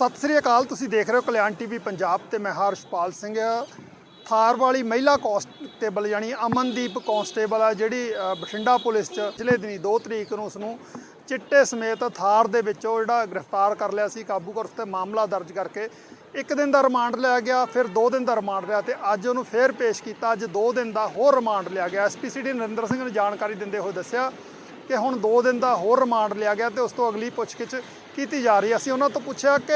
ਸਤਿ ਸ੍ਰੀ ਅਕਾਲ, ਤੁਸੀਂ ਦੇਖ ਰਹੇ ਹੋ ਕਲਿਆਣ ਟੀਵੀ ਪੰਜਾਬ ਤੇ ਮੈਂ ਹਰਸ਼ਪਾਲ ਸਿੰਘ। ਥਾਰ ਵਾਲੀ ਮਹਿਲਾ ਕਾਂਸਟੇਬਲ ਯਾਨੀ ਅਮਨਦੀਪ ਕਾਂਸਟੇਬਲ ਆ, ਜਿਹੜੀ ਬਠਿੰਡਾ ਪੁਲਿਸ ਚ ਜ਼ਿਲ੍ਹੇ ਦਿਨੀ 2 ਤਰੀਕ ਨੂੰ ਉਸ ਨੂੰ ਚਿੱਟੇ ਸਮੇਤ ਥਾਰ ਦੇ ਵਿੱਚੋਂ ਜਿਹੜਾ ਗ੍ਰਿਫਤਾਰ ਕਰ ਲਿਆ ਸੀ, ਕਾਬੂ ਕਰ ਉਸ ਤੇ ਮਾਮਲਾ ਦਰਜ ਕਰਕੇ ਇੱਕ ਦਿਨ ਦਾ ਰਿਮਾਂਡ ਲਿਆ ਗਿਆ, ਫਿਰ 2 ਦਿਨ ਦਾ ਰਿਮਾਂਡ ਲਿਆ ਤੇ ਅੱਜ ਉਹਨੂੰ ਫੇਰ ਪੇਸ਼ ਕੀਤਾ, ਅੱਜ 2 ਦਿਨ ਦਾ ਹੋਰ ਰਿਮਾਂਡ ਲਿਆ ਗਿਆ। ਐਸਪੀਸੀਡੀ ਨਰਿੰਦਰ ਸਿੰਘ ਨੇ ਜਾਣਕਾਰੀ ਦਿੰਦੇ ਹੋਏ ਦੱਸਿਆ ਕਿ ਹੁਣ 2 ਦਿਨ ਦਾ ਹੋਰ ਰਿਮਾਂਡ ਲਿਆ ਗਿਆ ਤੇ ਉਸ ਤੋਂ ਅਗਲੀ ਪੁੱਛਗਿੱਛ ਕੀਤੀ ਜਾ ਰਹੀ ਹੈ। ਅਸੀਂ ਉਹਨਾਂ ਤੋਂ ਪੁੱਛਿਆ ਕਿ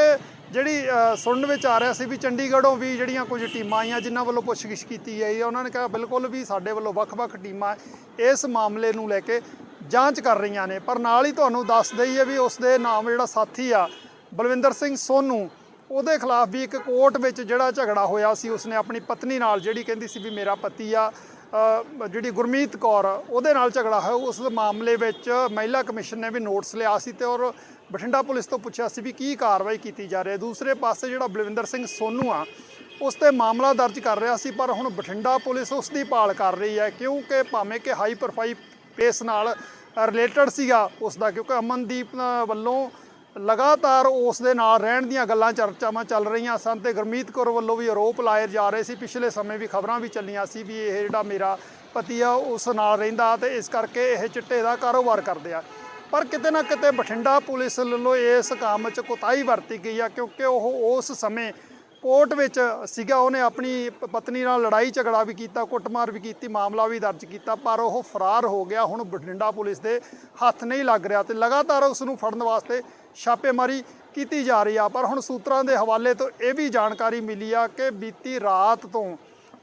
ਜਿਹੜੀ ਸੁਣਨ ਵਿੱਚ ਆ ਰਿਹਾ ਸੀ ਵੀ ਚੰਡੀਗੜ੍ਹੋਂ ਵੀ ਜਿਹੜੀਆਂ ਕੁਝ ਟੀਮਾਂ ਆਈਆਂ ਜਿਨ੍ਹਾਂ ਵੱਲੋਂ ਪੁੱਛਗਿੱਛ ਕੀਤੀ ਗਈ ਹੈ, ਉਹਨਾਂ ਨੇ ਕਿਹਾ ਬਿਲਕੁਲ ਵੀ ਸਾਡੇ ਵੱਲੋਂ ਵੱਖ-ਵੱਖ ਟੀਮਾਂ ਇਸ ਮਾਮਲੇ ਨੂੰ ਲੈ ਕੇ ਜਾਂਚ ਕਰ ਰਹੀਆਂ ਨੇ। ਪਰ ਨਾਲ ਹੀ ਤੁਹਾਨੂੰ ਦੱਸ ਦਈਏ ਵੀ ਉਸ ਦੇ ਨਾਮ ਜਿਹੜਾ ਸਾਥੀ ਆ, ਬਲਵਿੰਦਰ ਸਿੰਘ ਸੋਨੂ, ਉਹਦੇ ਖਿਲਾਫ ਵੀ ਇੱਕ ਕੋਰਟ ਵਿੱਚ ਜਿਹੜਾ ਝਗੜਾ ਹੋਇਆ ਸੀ, ਉਸਨੇ ਆਪਣੀ ਪਤਨੀ ਨਾਲ ਜਿਹੜੀ ਕਹਿੰਦੀ ਸੀ ਵੀ ਮੇਰਾ ਪਤੀ ਆ ਜਿਹੜੀ ਗੁਰਮੀਤ ਕੌਰ ਉਹਦੇ ਨਾਲ ਝਗੜਾ ਹੋਇਆ। ਉਸ ਮਾਮਲੇ ਵਿੱਚ ਮਹਿਲਾ ਕਮਿਸ਼ਨ ਨੇ ਵੀ ਨੋਟਿਸ ਲਿਆ ਸੀ ਤੇ ਔਰ ਬਠਿੰਡਾ ਪੁਲਿਸ ਤੋਂ ਪੁੱਛਿਆ ਸੀ ਵੀ ਕੀ ਕਾਰਵਾਈ ਕੀਤੀ ਜਾ ਰਹੀ ਹੈ। ਦੂਸਰੇ ਪਾਸੇ ਜਿਹੜਾ ਬਲਵਿੰਦਰ ਸਿੰਘ ਸੋਨੂ ਆ, ਉਸ ਤੇ ਮਾਮਲਾ ਦਰਜ ਕਰ ਰਿਹਾ ਸੀ, ਪਰ ਹੁਣ ਬਠਿੰਡਾ ਪੁਲਿਸ ਉਸ ਦੀ ਭਾਲ ਕਰ ਰਹੀ ਹੈ, ਕਿਉਂਕਿ ਭਾਵੇਂ ਕਿ ਹਾਈ ਪ੍ਰੋਫਾਈਲ ਪੇਸ ਨਾਲ ਰਿਲੇਟਡ ਸੀਗਾ ਉਸ ਦਾ, ਕਿਉਂਕਿ ਅਮਨਦੀਪ ਵੱਲੋਂ ਲਗਾਤਾਰ ਉਸ ਦੇ ਨਾਲ ਰਹਿਣ ਦੀਆਂ ਗੱਲਾਂ, ਚਰਚਾਵਾਂ ਚੱਲ ਰਹੀਆਂ ਸਨ ਤੇ ਗੁਰਮੀਤ ਕੌਰ ਵੱਲੋਂ ਵੀ ਆਰੋਪ ਲਾਏ ਜਾ ਰਹੇ ਸੀ। ਪਿਛਲੇ ਸਮੇਂ ਵੀ ਖਬਰਾਂ ਵੀ ਚੱਲੀਆਂ ਸੀ ਵੀ ਇਹ ਜਿਹੜਾ ਮੇਰਾ ਪਤੀ ਆ, ਉਸ ਨਾਲ ਰਹਿੰਦਾ ਤੇ ਇਸ ਕਰਕੇ ਇਹ ਚਿੱਟੇ ਦਾ ਕਾਰੋਬਾਰ ਕਰਦੇ ਆ। ਪਰ ਕਿਤੇ ਨਾ ਕਿਤੇ ਬਠਿੰਡਾ ਪੁਲਿਸ ਵੱਲੋਂ ਇਸ ਕੰਮ 'ਚ ਕੋਤਾਹੀ ਵਰਤੀ ਗਈ ਆ ਕਿਉਂਕਿ ਉਹ ਉਸ ਸਮੇਂ ਕੋਰਟ ਵਿੱਚ ਸੀਗਾ, ਉਹਨੇ ਆਪਣੀ ਪਤਨੀ ਨਾਲ ਲੜਾਈ ਝਗੜਾ ਵੀ ਕੀਤਾ, ਕੁੱਟਮਾਰ ਵੀ ਕੀਤੀ, ਮਾਮਲਾ ਵੀ ਦਰਜ ਕੀਤਾ, ਪਰ ਉਹ ਫਰਾਰ ਹੋ ਗਿਆ। ਹੁਣ ਬਠਿੰਡਾ ਪੁਲਿਸ ਦੇ ਹੱਥ ਨਹੀਂ ਲੱਗ ਰਿਹਾ ਤੇ ਲਗਾਤਾਰ ਉਸ ਨੂੰ ਫੜਨ ਵਾਸਤੇ ਛਾਪੇਮਾਰੀ ਕੀਤੀ ਜਾ ਰਹੀ ਆ। ਪਰ ਹੁਣ ਸੂਤਰਾਂ ਦੇ ਹਵਾਲੇ ਤੋਂ ਇਹ ਵੀ ਜਾਣਕਾਰੀ ਮਿਲੀ ਆ ਕਿ ਬੀਤੀ ਰਾਤ ਤੋਂ,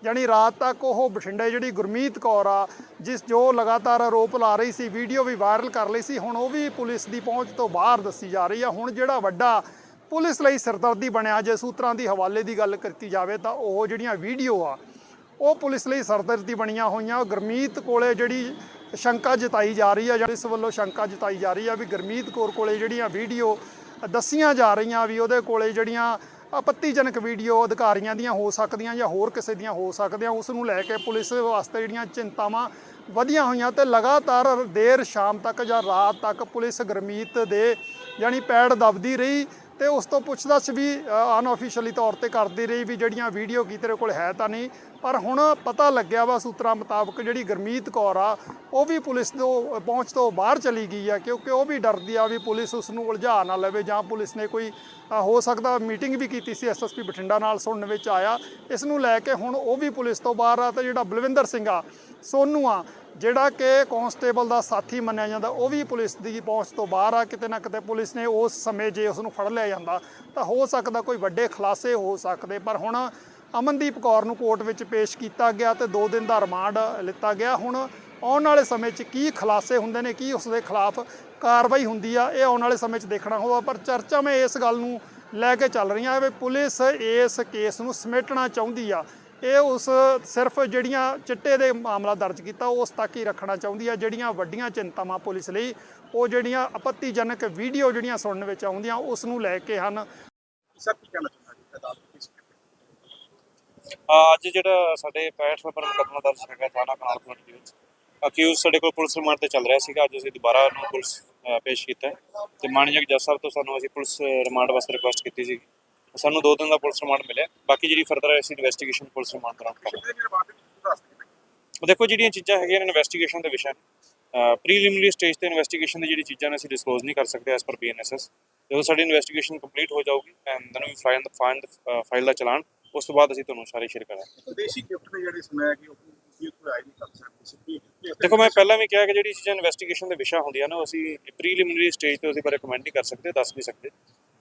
ਯਾਨੀ ਰਾਤ ਤੱਕ ਉਹ ਬਠਿੰਡੇ ਜਿਹੜੀ ਗੁਰਮੀਤ ਕੌਰ ਆ, ਜਿਸ ਜੋ ਲਗਾਤਾਰ ਆਰੋਪ ਲਾ ਰਹੀ ਸੀ, ਵੀਡੀਓ ਵੀ ਵਾਇਰਲ ਕਰ ਲਈ ਸੀ, ਹੁਣ ਉਹ ਵੀ ਪੁਲਿਸ ਦੀ ਪਹੁੰਚ ਤੋਂ ਬਾਹਰ ਦੱਸੀ ਜਾ ਰਹੀ ਆ। ਹੁਣ ਜਿਹੜਾ ਵੱਡਾ ਪੁਲਿਸ ਲਈ ਸਰਦਰਦੀ ਬਣਿਆ, ਜੇ ਸੂਤਰਾਂ ਦੀ ਹਵਾਲੇ ਦੀ ਗੱਲ ਕੀਤੀ ਜਾਵੇ ਤਾਂ ਉਹ ਜਿਹੜੀਆਂ ਵੀਡੀਓ ਆ, ਉਹ ਪੁਲਿਸ ਲਈ ਸਰਦਰਦੀ ਬਣੀਆਂ ਹੋਈਆਂ। ਗੁਰਮੀਤ ਕੋਲੇ ਜਿਹੜੀ ਸ਼ੰਕਾ ਜਤਾਈ ਜਾ ਰਹੀ ਆ, ਜਾਂ ਇਸ ਵੱਲੋਂ ਸ਼ੰਕਾ ਜਤਾਈ ਜਾ ਰਹੀ ਆ ਵੀ ਗੁਰਮੀਤ ਕੌਰ ਕੋਲੇ ਜਿਹੜੀਆਂ ਵੀਡੀਓ ਦੱਸੀਆਂ ਜਾ ਰਹੀਆਂ ਵੀ ਉਹਦੇ ਕੋਲੇ ਜਿਹੜੀਆਂ ਆਪੱਤੀਜਨਕ ਵੀਡੀਓ ਅਧਿਕਾਰੀਆਂ ਦੀਆਂ ਹੋ ਸਕਦੀਆਂ ਜਾਂ ਹੋਰ ਕਿਸੇ ਦੀਆਂ ਹੋ ਸਕਦੀਆਂ, ਉਸ ਨੂੰ ਲੈ ਕੇ ਪੁਲਿਸ ਵਾਸਤੇ ਜਿਹੜੀਆਂ ਚਿੰਤਾਵਾਂ ਵਧੀਆਂ ਹੋਈਆਂ ਤੇ ਲਗਾਤਾਰ ਦੇਰ ਸ਼ਾਮ ਤੱਕ ਜਾਂ ਰਾਤ ਤੱਕ ਪੁਲਿਸ ਗੁਰਮੀਤ ਦੇ ਯਾਨੀ ਪੈੜ ਦਬਦੀ ਰਹੀ। ਤੇ ਉਸ ਤੋਂ ਪੁੱਛਦਾਛ ਵੀ ਅਨਆਫੀਸ਼ੀਅਲੀ ਤੌਰ ਤੇ ਕਰਦੀ ਰਹੀ ਵੀ ਜਿਹੜੀਆਂ ਵੀਡੀਓ ਕੀ ਤੇਰੇ ਕੋਲ ਹੈ ਤਾਂ ਨਹੀਂ। ਪਰ ਹੁਣ ਪਤਾ ਲੱਗਿਆ ਵਾ ਸੂਤਰਾਂ ਮੁਤਾਬਕ ਜਿਹੜੀ ਗੁਰਮੀਤ ਕੌਰ ਆ, ਉਹ ਵੀ ਪੁਲਿਸ ਤੋਂ, ਪਹੁੰਚ ਤੋਂ ਬਾਹਰ ਚਲੀ ਗਈ ਆ, ਕਿਉਂਕਿ ਉਹ ਵੀ ਡਰਦੀ ਆ ਵੀ ਪੁਲਿਸ ਉਸ ਨੂੰ ਉਲਝਾ ਨਾ ਲਵੇ ਜਾਂ ਪੁਲਿਸ ਨੇ ਕੋਈ ਹੋ ਸਕਦਾ ਮੀਟਿੰਗ ਵੀ ਕੀਤੀ ਸੀ ਐਸਐਸਪੀ ਬਠਿੰਡਾ ਨਾਲ ਸੁਣਨ ਵਿੱਚ ਆਇਆ। ਇਸ ਨੂੰ ਲੈ ਕੇ ਹੁਣ ਉਹ ਵੀ ਪੁਲਿਸ ਤੋਂ ਬਾਹਰ ਆ ਤੇ ਜਿਹੜਾ ਬਲਵਿੰਦਰ ਸਿੰਘ ਆ, ਸੋਨੂ ਆ ਜਿਹੜਾ ਕਿ ਕਾਂਸਟੇਬਲ ਦਾ ਸਾਥੀ ਮੰਨਿਆ ਜਾਂਦਾ, ਉਹ ਵੀ ਪੁਲਿਸ ਦੀ ਪਹੁੰਚ ਤੋਂ ਬਾਹਰ ਆ, ਕਿਤੇ ਨਾ ਕਿਤੇ ਪੁਲਿਸ ਨੇ ਉਸ ਸਮੇਂ ਜੇ ਉਸ ਨੂੰ ਫੜ ਲਿਆ ਜਾਂਦਾ, ਤਾਂ ਹੋ ਸਕਦਾ ਕੋਈ ਵੱਡੇ ਖੁਲਾਸੇ ਹੋ ਸਕਦੇ। ਪਰ ਹੁਣ ਅਮਨਦੀਪ ਕੌਰ ਨੂੰ ਕੋਰਟ ਵਿੱਚ ਪੇਸ਼ ਕੀਤਾ ਗਿਆ ਤੇ 2 ਦਿਨ ਦਾ ਰਿਮਾਂਡ ਲਿੱਤਾ ਗਿਆ। ਹੁਣ ਆਉਣ ਵਾਲੇ ਸਮੇਂ 'ਚ ਕੀ ਖੁਲਾਸੇ ਹੁੰਦੇ ਨੇ, ਕੀ ਉਸ ਦੇ ਖਿਲਾਫ ਕਾਰਵਾਈ ਹੁੰਦੀ ਆ, ਇਹ ਆਉਣ ਵਾਲੇ ਸਮੇਂ 'ਚ ਦੇਖਣਾ ਹੋਗਾ ਪਰ ਚਰਚਾ ਮੈਂ ਇਸ ਗੱਲ ਨੂੰ ਲੈ ਕੇ ਚੱਲ ਰਹੀ ਰਹੀਆਂ ਵੀ ਪੁਲਿਸ ਇਸ ਕੇਸ ਨੂੰ ਸਮੇਟਣਾ ਚਾਹੁੰਦੀ ਆ। ਇਹ ਉਸ ਸਿਰਫ ਜਿਹੜੀਆਂ ਚਿੱਟੇ ਦੇ ਮਾਮਲਾ ਦਰਜ ਕੀਤਾ ਉਸ ਤੱਕ ਹੀ ਰੱਖਣਾ ਚਾਹੁੰਦੀ ਆ। ਜਿਹੜੀਆਂ ਵੱਡੀਆਂ ਚਿੰਤਾਵਾਂ ਪੁਲਿਸ ਲਈ ਉਹ ਜਿਹੜੀਆਂ ਆਪੱਤੀਜਨਕ ਵੀਡੀਓ ਜਿਹੜੀਆਂ ਸੁਣਨ ਵਿੱਚ ਆਉਂਦੀਆਂ ਉਸ ਨੂੰ ਲੈ ਕੇ ਹਨ। ਸਰ ਕੀ ਕਹਿਣਾ ਚਾਹੁੰਦਾ ਜੀ ਅਦਾਲਤ ਵਿੱਚ। ਅੱਜ ਜਿਹੜਾ ਸਾਡੇ 65 ਨੰਬਰ ਮੁਕੱਦਮਾ ਦਰਜ ਹੈਗਾ ਥਾਣਾ ਕਨਾਲਪੁਰ ਦੇ ਵਿੱਚ ਅਕਿਊਜ਼ ਸਾਡੇ ਕੋਲ ਪੁਲਿਸ ਰਿਮਾਂਡ ਤੇ ਚੱਲ ਰਿਹਾ ਸੀਗਾ। ਅੱਜ ਅਸੀਂ ਦੁਬਾਰਾ ਉਹਨੂੰ ਪੁਲਿਸ ਪੇਸ਼ ਕੀਤਾ ਹੈ। ਤੇ ਮਾਨਯੋਗ ਜੱਜ ਸਾਹਿਬ ਤੋਂ ਸਾਨੂੰ ਅਸੀਂ ਪੁਲਿਸ ਰਿਮਾਂਡ ਵਾਸਤੇ ਰਿਕੁਐਸਟ ਕੀਤੀ ਸੀ ਸਾਨੂੰ 2 ਦਿਨ ਦਾ ਪੁਲਿਸ ਰਿਮਾਂਡ ਮਿਲਿਆ। ਬਾਕੀ ਜਿਹੜੀ ਫਰਦਰ ਅਸੀਂ ਇਨਵੈਸਟੀਗੇਸ਼ਨ ਪੁਲਿਸ ਰਿਮਾਂਡ ਦੌਰਾਨ ਕਰਾਂਗੇ ਦੱਸ ਦੇਖੋ ਜਿਹੜੀਆਂ ਚੀਜ਼ਾਂ ਹੈਗੀਆਂ ਨੇ ਇਨਵੈਸਟੀਗੇਸ਼ਨ ਦੇ ਵਿਸ਼ਾ ਪ੍ਰੀਲਿਮਿਨਰੀ ਸਟੇਜ ਤੇ ਇਨਵੈਸਟੀਗੇਸ਼ਨ ਦੀ ਜਿਹੜੀ ਚੀਜ਼ਾਂ ਨੇ ਅਸੀਂ ਡਿਸਕਲੋਜ਼ ਨਹੀਂ ਕਰ ਸਕਦੇ ਐਸ ਪਰ ਬੀਐਨਐਸਐਸ ਜਦੋਂ ਸਾਡੀ ਇਨਵੈਸਟੀਗੇਸ਼ਨ ਕੰਪਲੀਟ ਹੋ ਜਾਊਗੀ ਐਂਡ ਦੈਨ ਵੀ ਫਾਈਲ ਫਾਈਲ ਫਾਈਲ ਦਾ ਚਲਾਨ ਉਸ ਤੋਂ ਬਾਅਦ ਅਸੀਂ ਤੁਹਾਨੂੰ ਸਾਰੇ ਸ਼ੇਅਰ ਕਰਾਂਗੇ। ਵਿਦੇਸ਼ੀ ਗਿਫਟ ਨੇ ਜਿਹੜੇ ਸੁਣਿਆ ਕਿ ਉਹ ਦੇਖੋ ਮੈਂ ਪਹਿਲਾਂ ਵੀ ਕਿਹਾ ਕਿ ਜਿਹੜੀ ਚੀਜ਼ਾਂ ਇਨਵੈਸਟੀਗੇਸ਼ਨ ਦੇ ਵਿਸ਼ਾ ਹੁੰਦੀਆਂ ਨੇ ਉਹ ਅਸੀਂ ਪ੍ਰੀਲਿਮਿਨਰੀ ਸਟੇਜ ਤੇ ਉਹਦੇ ਬਾਰੇ ਕਮੈਂਟ ਨਹੀਂ ਕਰ ਸਕਦੇ ਦੱਸ ਨਹੀਂ ਸਕਦੇ।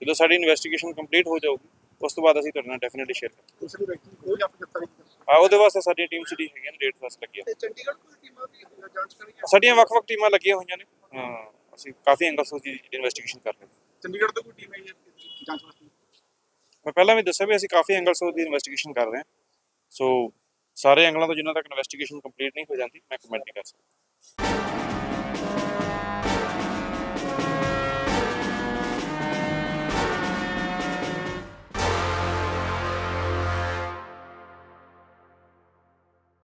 ਜਦੋਂ ਸਾਡੀ ਇਨਵੈਸਟੀਗੇਸ਼ਨ ਕੰਪਲੀਟ ਹੋ ਜਾਊਗੀ ਉਸ ਤੋਂ ਬਾਅਦ ਅਸੀਂ ਤੁਹਾਡੇ ਨਾਲ ਡੈਫੀਨਿਟਲੀ ਸ਼ੇਅਰ ਕਰਾਂਗੇ। ਦੂਸਰੀ ਵਿਅਕਤੀ ਕੋਈ ਗ੍ਰਿਫਤਾਰੀ ਆ ਉਹਦੇ ਵਾਸਤੇ ਸਾਡੀਆਂ ਟੀਮ ਸਿਟੀ ਹੈਗੀਆਂ ਨੇ ਡੇਟ ਫਸ ਲੱਗੀਆਂ ਤੇ ਚੰਡੀਗੜ੍ਹ ਕੋਈ ਟੀਮਾਂ ਵੀ ਜਾਂਚ ਕਰੀ ਸਾਡੀਆਂ ਵੱਖ-ਵੱਖ ਟੀਮਾਂ ਲੱਗੀਆਂ ਹੋਈਆਂ ਨੇ। ਹਾਂ ਅਸੀਂ ਕਾਫੀ ਐਂਗਲਸ ਦੀ ਇਨਵੈਸਟੀਗੇਸ਼ਨ ਕਰ ਰਹੇ ਹਾਂ। ਚੰਡੀਗੜ੍ਹ ਤੋਂ ਕੋਈ ਟੀਮ ਹੈ ਜਾਂਚ ਵਾਸਤੇ? ਮੈਂ ਪਹਿਲਾਂ ਵੀ ਦੱਸਿਆ ਵੀ ਅਸੀਂ ਕਾਫੀ ਐਂਗਲਸ ਦੀ ਇਨਵੈਸਟੀਗੇਸ਼ਨ ਕਰ ਰਹੇ ਹਾਂ। ਸੋ ਸਾਰੇ ਐਂਗਲਾਂ ਤੋਂ ਜਿੰਨਾ ਤੱਕ ਇਨਵੈਸਟੀਗੇਸ਼ਨ ਕੰਪਲੀਟ ਨਹੀਂ ਹੋ ਜਾਂਦੀ ਮੈਂ ਕਮੈਂਟ ਨਹੀਂ ਕਰ ਸਕਦਾ।